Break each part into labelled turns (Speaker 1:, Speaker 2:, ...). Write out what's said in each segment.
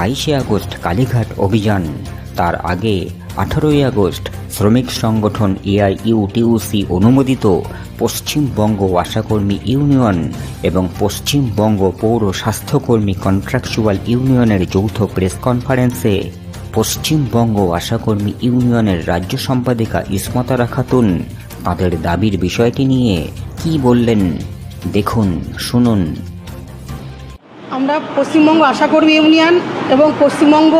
Speaker 1: বাইশে আগস্ট কালীঘাট অভিযান। তার আগে আঠারোই আগস্ট শ্রমিক সংগঠন এআইইউটিউসি অনুমোদিত পশ্চিমবঙ্গ আশাকর্মী ইউনিয়ন এবং পশ্চিমবঙ্গ পৌর স্বাস্থ্যকর্মী কন্ট্রাকচুয়াল ইউনিয়নের যৌথ প্রেস কনফারেন্সে পশ্চিমবঙ্গ আশাকর্মী ইউনিয়নের রাজ্য সম্পাদিকা ইসমতারা খাতুন তাদের দাবির বিষয়টি নিয়ে কি বললেন? দেখুন, শুনুন।
Speaker 2: আমরা পশ্চিমবঙ্গ আশাকর্মী ইউনিয়ন এবং পশ্চিমবঙ্গ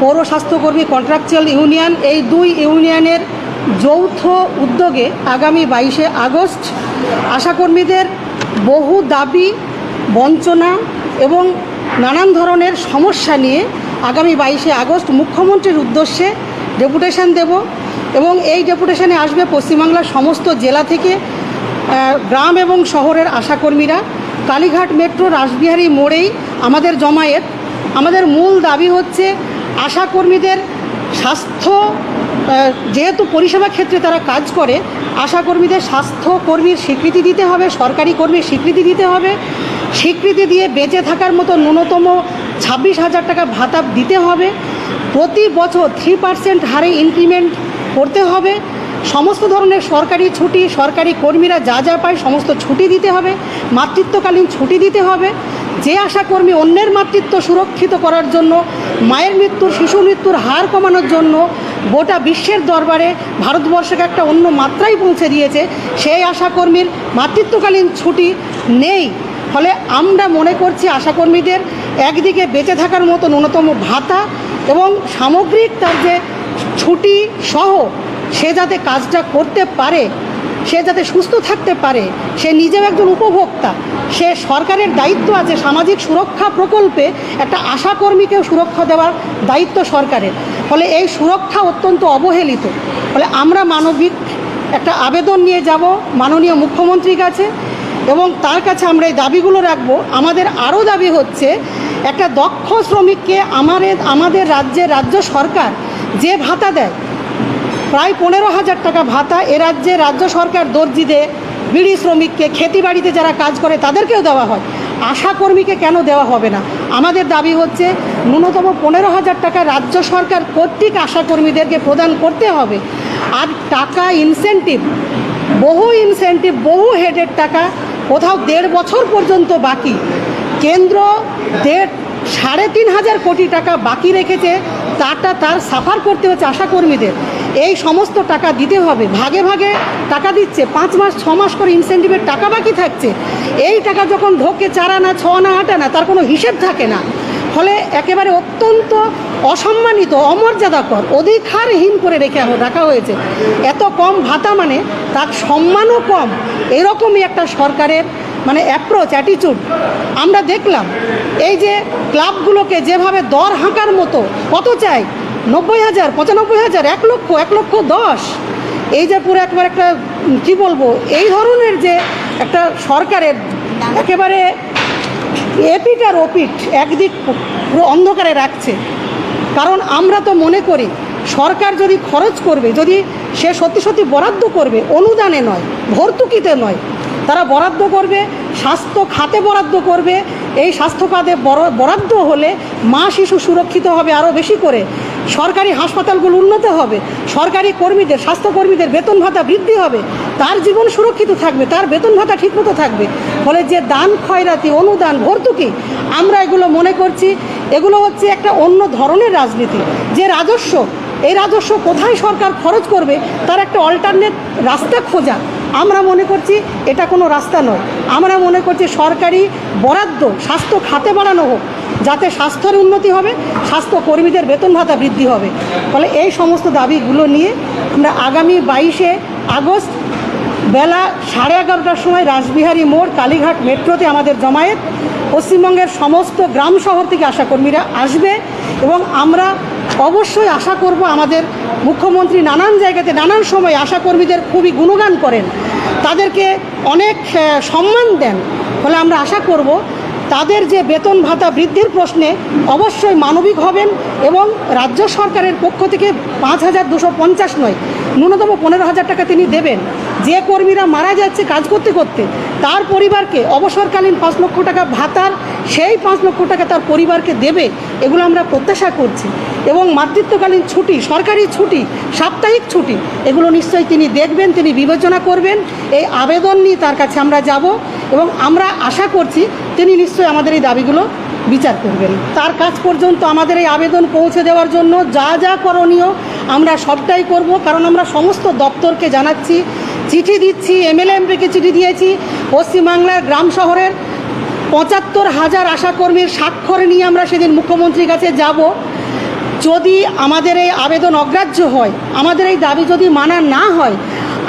Speaker 2: পৌর স্বাস্থ্যকর্মী কন্ট্রাকচুয়াল ইউনিয়ন, এই দুই ইউনিয়নের যৌথ উদ্যোগে আগামী বাইশে আগস্ট আশাকর্মীদের বহু দাবি, বঞ্চনা এবং নানান ধরনের সমস্যা নিয়ে আগামী বাইশে আগস্ট মুখ্যমন্ত্রীর উদ্দেশ্যে ডেপুটেশন দেব এবং এই ডেপুটেশনে আসবে পশ্চিমবাংলার সমস্ত জেলা থেকে গ্রাম এবং শহরের আশাকর্মীরা কালীঘাট মেট্রো রাসবিহারী মোড়েই আমাদের জমায়েত। আমাদের মূল দাবি হচ্ছে আশাকর্মীদের স্বাস্থ্য যেহেতু পরিষেবা ক্ষেত্রে তারা কাজ করে, আশাকর্মীদের স্বাস্থ্যকর্মীর স্বীকৃতি দিতে হবে, সরকারি কর্মীর স্বীকৃতি দিতে হবে। স্বীকৃতি দিয়ে বেঁচে থাকার মতো ন্যূনতম ছাব্বিশ হাজার টাকা ভাতা দিতে হবে। প্রতি বছর থ্রি পার্সেন্ট হারে ইনক্রিমেন্ট করতে হবে। সমস্ত ধরনের সরকারি ছুটি, সরকারি কর্মীরা যা যা পায় সমস্ত ছুটি দিতে হবে, মাতৃত্বকালীন ছুটি দিতে হবে। যে আশাকর্মী অন্যের মাতৃত্ব সুরক্ষিত করার জন্য, মায়ের মৃত্যুর শিশু মৃত্যুর হার কমানোর জন্য গোটা বিশ্বের দরবারে ভারতবর্ষকে একটা অন্য মাত্রায় পৌঁছে দিয়েছে, সেই আশাকর্মীর মাতৃত্বকালীন ছুটি নেই। ফলে আমরা মনে করছি আশাকর্মীদের একদিকে বেঁচে থাকার মতো ন্যূনতম ভাতা এবং সামগ্রিক তার যে ছুটি সহ সে যাতে কাজটা করতে পারে, সে যাতে সুস্থ থাকতে পারে, সে নিজেও একজন উপভোক্তা, সে সরকারের দায়িত্ব আছে সামাজিক সুরক্ষা প্রকল্পে একটা আশাকর্মীকেও সুরক্ষা দেওয়ার দায়িত্ব সরকারের। ফলে এই সুরক্ষা অত্যন্ত অবহেলিত। ফলে আমরা মানবিক একটা আবেদন নিয়ে যাব মাননীয় মুখ্যমন্ত্রীর কাছে এবং তার কাছে আমরা এই দাবিগুলো রাখব। আমাদের আরও দাবি হচ্ছে, একটা দক্ষ শ্রমিককে আমাদের আমাদের রাজ্যে রাজ্য সরকার যে ভাতা দেয় প্রায় পনেরো হাজার টাকা ভাতা। এ রাজ্যে রাজ্য সরকার দর্জিদের বিড়ি শ্রমিককে খেতিবাড়িতে যারা কাজ করে তাদেরকেও দেওয়া হয়। আশাকর্মীকে কেন দেওয়া হবে না? আমাদের দাবি হচ্ছে, ন্যূনতম পনেরো হাজার টাকা রাজ্য সরকার কর্তৃক আশাকর্মীদেরকে প্রদান করতে হবে। আর টাকা ইনসেন্টিভ বহু ইনসেন্টিভ বহু হেডের টাকা কোথাও দেড় বছর পর্যন্ত বাকি। কেন্দ্র দেড়, সাড়ে তিন হাজার কোটি টাকা বাকি রেখেছে, তারটা তার সাফার করতে হচ্ছে আশাকর্মীদের এই সমস্ত টাকা দিতে হবে। ভাগে ভাগে টাকা দিচ্ছে। পাঁচ মাস, ছ মাস করে ইনসেন্টিভের টাকা বাকি থাকছে। এই টাকা যখন ঢোকে চার আনা ছ আনা আট আনা তার কোনো হিসেব থাকে না। ফলে একেবারে অত্যন্ত অসম্মানিত, অমর্যাদাকর, অধিকারহীন করে রেখে রাখা হয়েছে। এত কম ভাতা মানে তার সম্মানও কম। এরকমই একটা সরকারের মানে অ্যাপ্রোচ অ্যাটিচিউড আমরা দেখলাম, এই যে ক্লাবগুলোকে যেভাবে দর হাঁকার মতো কত চাই নব্বই হাজার, পঁচানব্বই হাজার, এক লক্ষ এক লক্ষ দশ। এই যে পুরো একবার একটা কি বলব, এই ধরনের যে একটা সরকারের একেবারে এপিট আর ওপিট একদিক পুরো অন্ধকারে রাখছে। কারণ আমরা তো মনে করি, সরকার যদি খরচ করবে, যদি সে সত্যি সত্যি বরাদ্দ করবে, অনুদানে নয়, ভর্তুকিতে নয়, তারা বরাদ্দ করবে, স্বাস্থ্য খাতে বরাদ্দ করবে, এই স্বাস্থ্য খাতে বরাদ্দ হলে মা শিশু সুরক্ষিত হবে আরও বেশি করে। সরকারি হাসপাতালগুলো উন্নত হবে, সরকারি কর্মীদের, স্বাস্থ্যকর্মীদের বেতন ভাতা বৃদ্ধি হবে, তার জীবন সুরক্ষিত থাকবে, তার বেতন ভাতা ঠিকমতো থাকবে। ফলে যে দান, খয়রাতি, অনুদান, ভর্তুকি, আমরা এগুলো মনে করছি, এগুলো হচ্ছে একটা অন্য ধরনের রাজনীতি। যে রাজস্ব, এই রাজস্ব কোথায় সরকার খরচ করবে, তার একটা অল্টারনেট রাস্তা খোঁজা। আমরা মনে করছি এটা কোনো রাস্তা নয়। আমরা মনে করছি সরকারি বরাদ্দ, স্বাস্থ্য খাতে বাড়ানো হোক যাতে স্বাস্থ্যের উন্নতি হবে স্বাস্থ্য কর্মীদের বেতন ভাতা বৃদ্ধি হবে। ফলে এই সমস্ত দাবিগুলো নিয়ে আমরা আগামী বাইশে আগস্ট বেলা সাড়ে এগারোটার সময় রাসবিহারী মোড়, কালীঘাট মেট্রোতে আমাদের জমায়েত। পশ্চিমবঙ্গের সমস্ত গ্রাম শহর থেকে আশাকর্মীরা আসবে এবং আমরা অবশ্যই আশা করব আমাদের মুখ্যমন্ত্রী নানান জায়গাতে নানান সময় আশাকর্মীদের খুবই গুণগান করেন। তাদেরকে অনেক সম্মান দেন। ফলে আমরা আশা করব তাদের যে বেতন ভাতা বৃদ্ধির প্রশ্নে অবশ্যই মানবিক হবেন এবং রাজ্য সরকারের পক্ষ থেকে পাঁচ হাজার দুশো পঞ্চাশ নয়, ন্যূনতম পনেরো হাজার টাকা তিনি দেবেন। যে কর্মীরা মারা যাচ্ছে কাজ করতে করতে তার পরিবারকে অবসরকালীন পাঁচ লক্ষ টাকা ভাতার, সেই পাঁচ লক্ষ টাকা তার পরিবারকে দেবে, এগুলো আমরা প্রত্যাশা করছি। এবং মাতৃত্বকালীন ছুটি, সরকারি ছুটি, সাপ্তাহিক ছুটি, এগুলো নিশ্চয়ই তিনি দেখবেন, তিনি বিবেচনা করবেন। এই আবেদন নিয়ে তার কাছে আমরা যাব এবং আমরা আশা করছি তিনি নিশ্চয়ই আমাদের এই দাবিগুলো বিচার করবেন। তার কাজ পর্যন্ত আমাদের এই আবেদন পৌঁছে দেওয়ার জন্য যা যা করণীয় আমরা সবটাই করব, কারণ আমরা সমস্ত দপ্তরকে জানাচ্ছি, চিঠি দিচ্ছি, এমএলএ এমপিকে চিঠি দিয়েছি। পশ্চিমবাংলার গ্রাম শহরের পঁচাত্তর হাজার আশাকর্মীর স্বাক্ষর নিয়ে আমরা সেদিন মুখ্যমন্ত্রীর কাছে যাব। যদি আমাদের এই আবেদন অগ্রাহ্য হয়, আমাদের এই দাবি যদি মানা না হয়,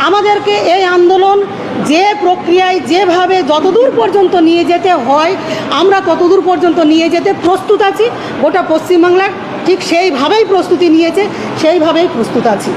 Speaker 2: আমাদেরকে এই আন্দোলন যে প্রক্রিয়ায় যেভাবে যতদূর পর্যন্ত নিয়ে যেতে হয়, আমরা ততদূর পর্যন্ত নিয়ে যেতে প্রস্তুত আছি। গোটা পশ্চিমবাংলার ঠিক সেইভাবেই প্রস্তুতি নিয়েছে, সেইভাবেই প্রস্তুত আছি।